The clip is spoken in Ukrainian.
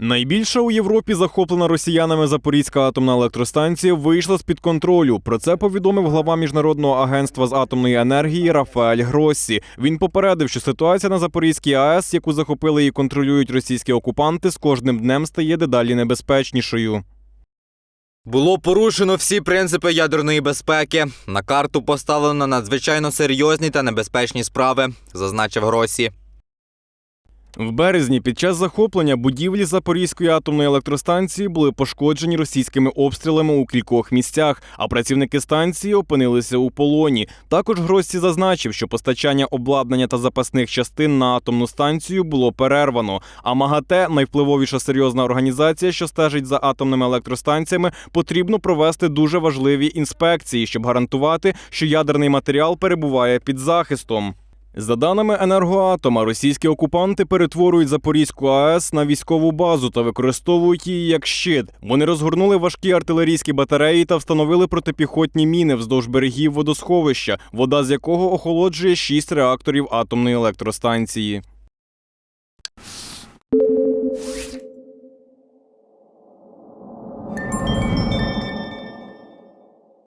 Найбільша у Європі захоплена росіянами Запорізька атомна електростанція вийшла з під контролю. Про це повідомив глава міжнародного агентства з атомної енергії Рафаель Гроссі. Він попередив, що ситуація на Запорізькій АЕС, яку захопили і контролюють російські окупанти, з кожним днем стає дедалі небезпечнішою. Було порушено всі принципи ядерної безпеки. На карту поставлено надзвичайно серйозні та небезпечні справи, зазначив Гросі. В березні під час захоплення будівлі Запорізької атомної електростанції були пошкоджені російськими обстрілами у кількох місцях, а працівники станції опинилися у полоні. Також Гроссі зазначив, що постачання обладнання та запасних частин на атомну станцію було перервано. А МАГАТЕ, найвпливовіша серйозна організація, що стежить за атомними електростанціями, потрібно провести дуже важливі інспекції, щоб гарантувати, що ядерний матеріал перебуває під захистом. За даними енергоатома, російські окупанти перетворюють Запорізьку АЕС на військову базу та використовують її як щит. Вони розгорнули важкі артилерійські батареї та встановили протипіхотні міни вздовж берегів водосховища, вода з якого охолоджує шість реакторів атомної електростанції.